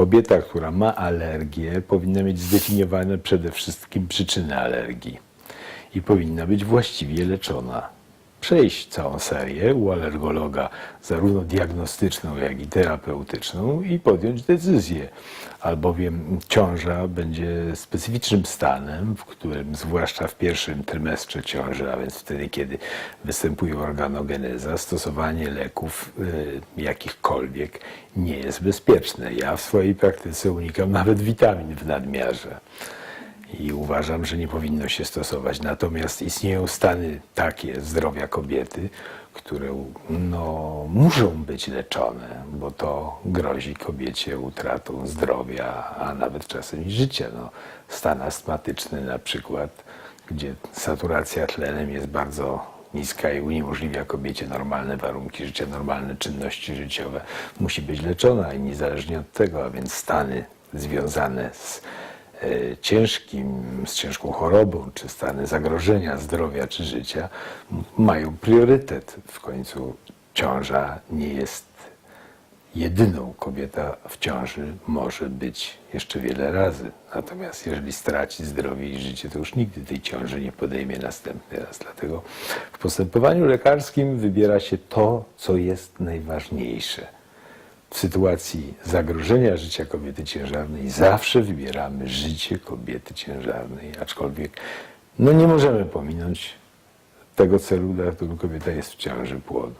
kobieta, która ma alergię, powinna mieć zdefiniowane przede wszystkim przyczyny alergii i powinna być właściwie leczona. Przejść całą serię u alergologa, zarówno diagnostyczną, jak i terapeutyczną, i podjąć decyzję, albowiem ciąża będzie specyficznym stanem, w którym, zwłaszcza w pierwszym trymestrze ciąży, a więc wtedy, kiedy występuje organogeneza, stosowanie leków y, jakichkolwiek nie jest bezpieczne. Ja w swojej praktyce unikam nawet witamin w nadmiarze i uważam, że nie powinno się stosować. Natomiast istnieją stany takie zdrowia kobiety, które no, muszą być leczone, bo to grozi kobiecie utratą zdrowia, a nawet czasem i życia. No, stan astmatyczny na przykład, gdzie saturacja tlenem jest bardzo niska i uniemożliwia kobiecie normalne warunki życia, normalne czynności życiowe, musi być leczona i niezależnie od tego, a więc stany związane z ciężkim, z ciężką chorobą, czy stany zagrożenia zdrowia czy życia mają priorytet. W końcu ciąża nie jest jedyną. Kobieta w ciąży może być jeszcze wiele razy. Natomiast jeżeli straci zdrowie i życie, to już nigdy tej ciąży nie podejmie następny raz. Dlatego w postępowaniu lekarskim wybiera się to, co jest najważniejsze. W sytuacji zagrożenia życia kobiety ciężarnej zawsze wybieramy życie kobiety ciężarnej, aczkolwiek no nie możemy pominąć tego celu, dla którego kobieta jest w ciąży płodu.